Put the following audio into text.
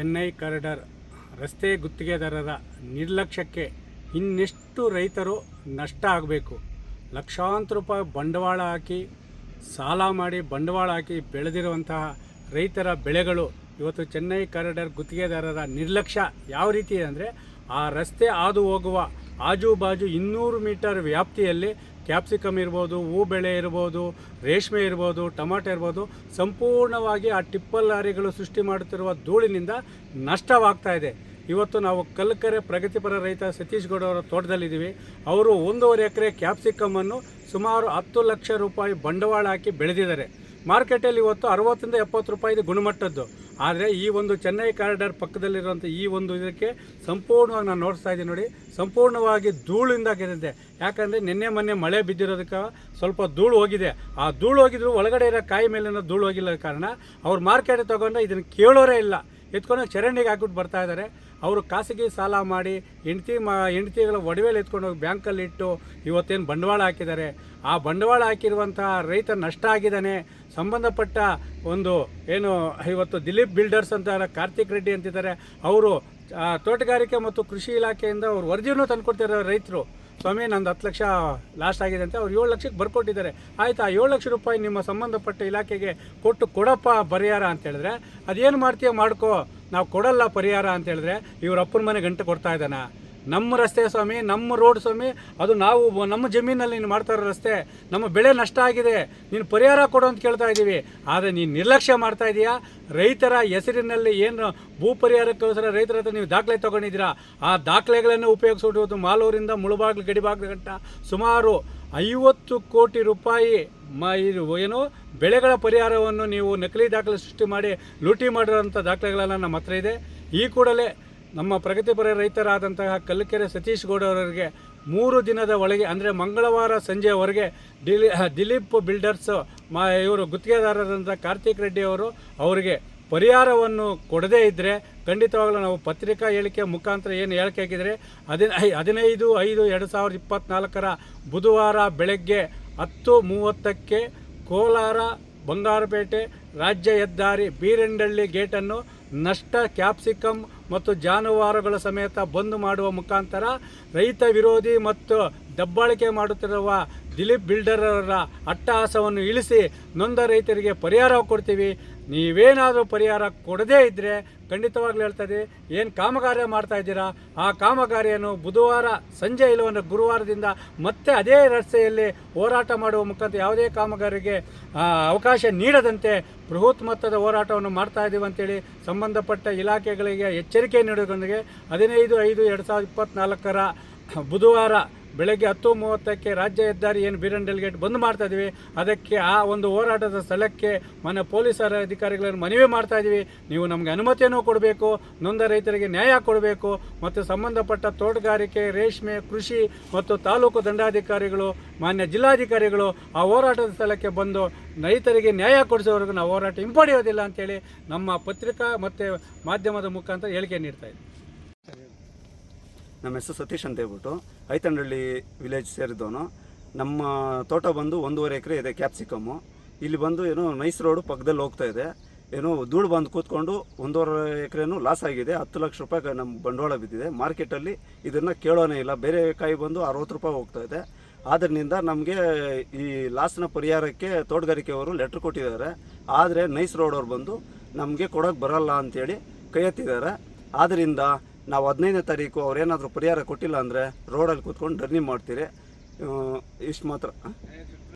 Chennai corridor ರಸ್ತೆ ಗುತ್ತಿಗೆದಾರರ ನಿರ್ಲಕ್ಷ್ಯಕ್ಕೆ ಇನ್ನೆಷ್ಟು ರೈತರು ನಷ್ಟ ಆಗಬೇಕು? ಲಕ್ಷಾಂತರ ರೂಪಾಯಿ ಬಂಡವಾಳ ಹಾಕಿ, ಸಾಲ ಮಾಡಿ ಬಂಡವಾಳ ಹಾಕಿ ಬೆಳೆದಿರುವಂತಹ ರೈತರ ಬೆಳೆಗಳು ಇವತ್ತು ಚೆನ್ನೈ ಕಾರಿಡಾರ್ ಗುತ್ತಿಗೆದಾರರ ನಿರ್ಲಕ್ಷ್ಯ ಯಾವ ರೀತಿ ಅಂದರೆ, ಆ ರಸ್ತೆ ಹಾದು ಹೋಗುವ ಆಜು ಬಾಜು ಇನ್ನೂರು ಮೀಟರ್ ವ್ಯಾಪ್ತಿಯಲ್ಲಿ ಕ್ಯಾಪ್ಸಿಕಮ್ ಇರ್ಬೋದು, ಹೂ ಬೆಳೆ ಇರ್ಬೋದು, ರೇಷ್ಮೆ ಇರ್ಬೋದು, ಟೊಮಾಟೊ ಇರ್ಬೋದು, ಸಂಪೂರ್ಣವಾಗಿ ಆ ಟಿಪ್ಪಲ್ ಲಾರಿಗಳು ಸೃಷ್ಟಿ ಮಾಡುತ್ತಿರುವ ಧೂಳಿನಿಂದ ನಷ್ಟವಾಗ್ತಾ ಇದೆ. ಇವತ್ತು ನಾವು ಕಲ್ಕರೆ ಪ್ರಗತಿಪರ ರೈತ ಸತೀಶ್ ಗೌಡ ಅವರ ತೋಟದಲ್ಲಿದ್ದೀವಿ. ಅವರು ಒಂದೂವರೆ ಎಕರೆ ಕ್ಯಾಪ್ಸಿಕಮನ್ನು ಸುಮಾರು ಹತ್ತು ಲಕ್ಷ ರೂಪಾಯಿ ಬಂಡವಾಳ ಹಾಕಿ ಬೆಳೆದಿದ್ದಾರೆ. ಮಾರ್ಕೆಟಲ್ಲಿ ಇವತ್ತು ಅರವತ್ತರಿಂದ ಎಪ್ಪತ್ತು ರೂಪಾಯಿದು ಗುಣಮಟ್ಟದ್ದು. ಆದರೆ ಈ ಒಂದು ಚೆನ್ನೈ ಕಾರಿಡಾರ್ ಪಕ್ಕದಲ್ಲಿರುವಂಥ ಈ ಒಂದು ಇದಕ್ಕೆ ಸಂಪೂರ್ಣವಾಗಿ ನಾನು ನೋಡ್ತಾ ಇದ್ದೀನಿ ನೋಡಿ, ಸಂಪೂರ್ಣವಾಗಿ ಧೂಳಿಂದ ಗೆದ್ದಿದೆ ಯಾಕಂದರೆ ನಿನ್ನೆ ಮೊನ್ನೆ ಮಳೆ ಬಿದ್ದಿರೋದಕ್ಕೆ ಸ್ವಲ್ಪ ಧೂಳು ಹೋಗಿದೆ. ಆ ಧೂಳು ಹೋಗಿದ್ರು ಒಳಗಡೆ ಇರೋ ಕಾಯಿ ಮೇಲಿನ ಧೂಳು ಹೋಗಿಲ್ಲ ಕಾರಣ ಅವ್ರು ಮಾರ್ಕೆಟ್ ತೊಗೊಂಡು ಇದನ್ನು ಕೇಳೋರೇ ಇಲ್ಲ. ಎತ್ಕೊಂಡು ಚರಂಡಿಗೆ ಹಾಕ್ಬಿಟ್ಟು ಬರ್ತಾ ಇದ್ದಾರೆ. ಅವರು ಖಾಸಗಿ ಸಾಲ ಮಾಡಿ ಹೆಂಡತಿ ಮಾ, ಹೆಂಡತಿಗಳ ಒಡವೆಲಿ ಎತ್ಕೊಂಡು ಹೋಗಿ ಬ್ಯಾಂಕಲ್ಲಿ ಇಟ್ಟು ಇವತ್ತೇನು ಬಂಡವಾಳ ಹಾಕಿದ್ದಾರೆ. ಆ ಬಂಡವಾಳ ಹಾಕಿರುವಂತಹ ರೈತ ನಷ್ಟ ಆಗಿದ್ದಾನೆ. ಸಂಬಂಧಪಟ್ಟ ಒಂದು ಏನು, ಇವತ್ತು ದಿಲೀಪ್ ಬಿಲ್ಡರ್ಸ್ ಅಂತ ಕಾರ್ತಿಕ್ ರೆಡ್ಡಿ ಅಂತಿದ್ದಾರೆ. ಅವರು ತೋಟಗಾರಿಕೆ ಮತ್ತು ಕೃಷಿ ಇಲಾಖೆಯಿಂದ ಅವ್ರು ವರದಿಯನ್ನು ತಂದುಕೊಡ್ತಿದ್ದಾರೆ ರೈತರು. ಸ್ವಾಮಿ, ನಂದು ಹತ್ತು ಲಕ್ಷ ಲಾಸ್ಟ್ ಆಗಿದೆ ಅಂತ ಅವ್ರು ಏಳು ಲಕ್ಷಕ್ಕೆ ಬರ್ಕೊಟ್ಟಿದ್ದಾರೆ. ಆಯ್ತಾ, ಆ ಏಳು ಲಕ್ಷ ರೂಪಾಯಿ ನಿಮ್ಮ ಸಂಬಂಧಪಟ್ಟ ಇಲಾಖೆಗೆ ಕೊಟ್ಟು ಕೊಡಪ್ಪ ಪರಿಹಾರ ಅಂತ ಹೇಳಿದ್ರೆ, ಅದೇನು ಮಾಡ್ತೀಯ ಮಾಡ್ಕೋ, ನಾವು ಕೊಡಲ್ಲ ಪರಿಹಾರ ಅಂತ ಹೇಳಿದ್ರೆ, ಇವ್ರ ಅಪ್ಪನ ಮನೆ ಗಂಟೆ ಕೊಡ್ತಾ ಇದ್ದಾನ? ನಮ್ಮ ರಸ್ತೆ ಸ್ವಾಮಿ, ನಮ್ಮ ರೋಡ್ ಸ್ವಾಮಿ, ಅದು ನಾವು ನಮ್ಮ ಜಮೀನಲ್ಲಿ ನೀನು ಮಾಡ್ತಾ ರಸ್ತೆ, ನಮ್ಮ ಬೆಳೆ ನಷ್ಟ ಆಗಿದೆ, ನೀನು ಪರಿಹಾರ ಕೊಡು ಅಂತ ಕೇಳ್ತಾ ಇದ್ದೀವಿ. ಆದರೆ ನೀನು ನಿರ್ಲಕ್ಷ್ಯ ಮಾಡ್ತಾ ಇದೀಯಾ? ರೈತರ ಹೆಸರಿನಲ್ಲಿ ಏನು ಭೂ ಪರಿಹಾರಕ್ಕೋಸ್ಕರ ರೈತರ ಹತ್ರ ನೀವು ದಾಖಲೆ ತೊಗೊಂಡಿದ್ದೀರಾ? ಆ ದಾಖಲೆಗಳನ್ನು ಉಪಯೋಗಿಸ್ಬಿಟ್ಟು ಮಾಲೂರಿಂದ ಮುಳುಬಾಗ್ಲು ಗಡಿಬಾಗ್ಲು ಸುಮಾರು ಐವತ್ತು ಕೋಟಿ ರೂಪಾಯಿ ಮ ಇದು ಏನು ಬೆಳೆಗಳ ಪರಿಹಾರವನ್ನು ನೀವು ನಕಲಿ ದಾಖಲೆ ಸೃಷ್ಟಿ ಮಾಡಿ ಲೂಟಿ ಮಾಡಿರೋಂಥ ದಾಖಲೆಗಳನ್ನು ನಮ್ಮ ಹತ್ರ ಇದೆ. ಈ ಕೂಡಲೇ ನಮ್ಮ ಪ್ರಗತಿಪರ ರೈತರಾದಂತಹ ಕಲ್ಲಕೆರೆ ಸತೀಶ್ ಗೌಡ ಅವರಿಗೆ ಮೂರು ದಿನದ ಒಳಗೆ, ಅಂದರೆ ಮಂಗಳವಾರ ಸಂಜೆವರೆಗೆ ದಿಲಿ ದಿಲೀಪ್ ಬಿಲ್ಡರ್ಸ್, ಮಾ, ಇವರು ಗುತ್ತಿಗೆದಾರರಾದಂಥ ಕಾರ್ತಿಕ್ ರೆಡ್ಡಿ ಅವರು ಅವರಿಗೆ ಪರಿಹಾರವನ್ನು ಕೊಡದೇ ಇದ್ದರೆ ಖಂಡಿತವಾಗಲೂ ನಾವು ಪತ್ರಿಕಾ ಹೇಳಿಕೆ ಮುಖಾಂತರ ಏನು ಹೇಳಿಕೆ ಹಾಕಿದರೆ ಹದಿನ ಹದಿನೈದು, ಐದು, ಎರಡು ಸಾವಿರದ ಇಪ್ಪತ್ತ್ನಾಲ್ಕರ ಬುಧವಾರ ಬೆಳಗ್ಗೆ ಹತ್ತು ಮೂವತ್ತಕ್ಕೆ ಕೋಲಾರ ಬಂಗಾರಪೇಟೆ ರಾಜ್ಯ ಹೆದ್ದಾರಿ ಬೀರಂಡಳ್ಳಿ ಗೇಟನ್ನು ನಷ್ಟ ಕ್ಯಾಪ್ಸಿಕಮ್ ಮತ್ತು ಜಾನುವಾರುಗಳ ಸಮೇತ ಬಂದ್ ಮಾಡುವ ಮುಖಾಂತರ ರೈತ ವಿರೋಧಿ ಮತ್ತು ದಬ್ಬಾಳಿಕೆ ಮಾಡುತ್ತಿರುವ ದಿಲೀಪ್ ಬಿಲ್ಡರ್ರ ಅಟ್ಟಹಾಸವನ್ನು ಇಳಿಸಿ ನೊಂದ ರೈತರಿಗೆ ಪರಿಹಾರ ಕೊಡ್ತೀವಿ. ನೀವೇನಾದರೂ ಪರಿಹಾರ ಕೊಡದೇ ಇದ್ದರೆ ಖಂಡಿತವಾಗ್ಲೂ ಹೇಳ್ತಾ ಇದ್ದೀವಿ ಏನು ಕಾಮಗಾರಿ ಮಾಡ್ತಾ ಇದ್ದೀರಾ? ಆ ಕಾಮಗಾರಿಯನ್ನು ಬುಧವಾರ ಸಂಜೆ ಇಲ್ಲವನ್ನು ಗುರುವಾರದಿಂದ ಮತ್ತೆ ಅದೇ ರಸ್ತೆಯಲ್ಲಿ ಹೋರಾಟ ಮಾಡುವ ಮುಖಾಂತರ ಯಾವುದೇ ಕಾಮಗಾರಿಗೆ ಅವಕಾಶ ನೀಡದಂತೆ ಬೃಹತ್ ಮೊತ್ತದ ಹೋರಾಟವನ್ನು ಮಾಡ್ತಾ ಇದ್ದೀವಿ ಅಂತೇಳಿ ಸಂಬಂಧಪಟ್ಟ ಇಲಾಖೆಗಳಿಗೆ ಎಚ್ಚರಿಕೆ ನೀಡೋದ್ರೊಂದಿಗೆ ಹದಿನೈದು ಐದು ಎರಡು ಸಾವಿರದ ಇಪ್ಪತ್ತ್ನಾಲ್ಕರ ಬುಧವಾರ ಬೆಳಗ್ಗೆ ಹತ್ತು ಮೂವತ್ತಕ್ಕೆ ರಾಜ್ಯ ಹೆದ್ದಾರಿ ಏನು ಬೀರನ್ ಗೇಟ್ ಬಂದ್ ಮಾಡ್ತಾ ಇದ್ದೀವಿ ಅದಕ್ಕೆ ಆ ಒಂದು ಹೋರಾಟದ ಸ್ಥಳಕ್ಕೆ ಮನೆ ಪೊಲೀಸರ ಅಧಿಕಾರಿಗಳನ್ನು ಮನವಿ ಮಾಡ್ತಾ ಇದ್ದೀವಿ ನೀವು ನಮಗೆ ಅನುಮತಿಯನ್ನು ಕೊಡಬೇಕು, ನೊಂದ ರೈತರಿಗೆ ನ್ಯಾಯ ಕೊಡಬೇಕು, ಮತ್ತು ಸಂಬಂಧಪಟ್ಟ ತೋಟಗಾರಿಕೆ, ರೇಷ್ಮೆ, ಕೃಷಿ ಮತ್ತು ತಾಲೂಕು ದಂಡಾಧಿಕಾರಿಗಳು, ಮಾನ್ಯ ಜಿಲ್ಲಾಧಿಕಾರಿಗಳು ಆ ಹೋರಾಟದ ಸ್ಥಳಕ್ಕೆ ಬಂದು ರೈತರಿಗೆ ನ್ಯಾಯ ಕೊಡಿಸೋವರೆಗೂ ನಾವು ಹೋರಾಟ ಹಿಂಪಡೆಯೋದಿಲ್ಲ ಅಂತೇಳಿ ನಮ್ಮ ಪತ್ರಿಕಾ ಮತ್ತು ಮಾಧ್ಯಮದ ಮುಖಾಂತರ ಹೇಳಿಕೆ ನೀಡ್ತಾ ಇದ್ದೀವಿ ನಮ್ಮ ಹೆಸರು ಸತೀಶ್ ಅಂತ ಹೇಳ್ಬಿಟ್ಟು. ಐತಂಡಳ್ಳಿ ವಿಲೇಜ್ ಸೇರಿದವನು. ನಮ್ಮ ತೋಟ ಬಂದು ಒಂದೂವರೆ ಎಕರೆ ಇದೆ ಕ್ಯಾಪ್ಸಿಕಮ್ಮು ಇಲ್ಲಿ ಬಂದು ಏನೋ ನೈಸ್ ರೋಡು ಪಕ್ಕದಲ್ಲಿ ಹೋಗ್ತಾ ಇದೆ. ಏನೋ ಧೂಳು ಬಂದು ಕೂತ್ಕೊಂಡು ಒಂದೂವರೆ ಎಕರೆನು ಲಾಸ್ ಆಗಿದೆ. ಹತ್ತು ಲಕ್ಷ ರೂಪಾಯಿ ನಮ್ಮ ಬಂಡವಾಳ ಬಿದ್ದಿದೆ. ಮಾರ್ಕೆಟಲ್ಲಿ ಇದನ್ನು ಕೇಳೋನೇ ಇಲ್ಲ. ಬೇರೆ ಕಾಯಿ ಬಂದು ಅರವತ್ತು ರೂಪಾಯಿ ಹೋಗ್ತಾ ಇದೆ. ಆದ್ದರಿಂದ ನಮಗೆ ಈ ಲಾಸ್ನ ಪರಿಹಾರಕ್ಕೆ ತೋಟಗಾರಿಕೆಯವರು ಲೆಟ್ರ್ ಕೊಟ್ಟಿದ್ದಾರೆ. ಆದರೆ ನೈಸ್ ರೋಡವ್ರು ಬಂದು ನಮಗೆ ಕೊಡೋಕೆ ಬರಲ್ಲ ಅಂತೇಳಿ ಕೈ ಎತ್ತಿದ್ದಾರೆ ಆದ್ದರಿಂದ ನಾವು ಹದಿನೈದನೇ ತಾರೀಕು ಅವ್ರೇನಾದರೂ ಪರಿಹಾರ ಕೊಟ್ಟಿಲ್ಲ ಅಂದರೆ ರೋಡಲ್ಲಿ ಕೂತ್ಕೊಂಡು ಡರ್ನಿ ಮಾಡ್ತೀರಿ. ಇಷ್ಟು ಮಾತ್ರ.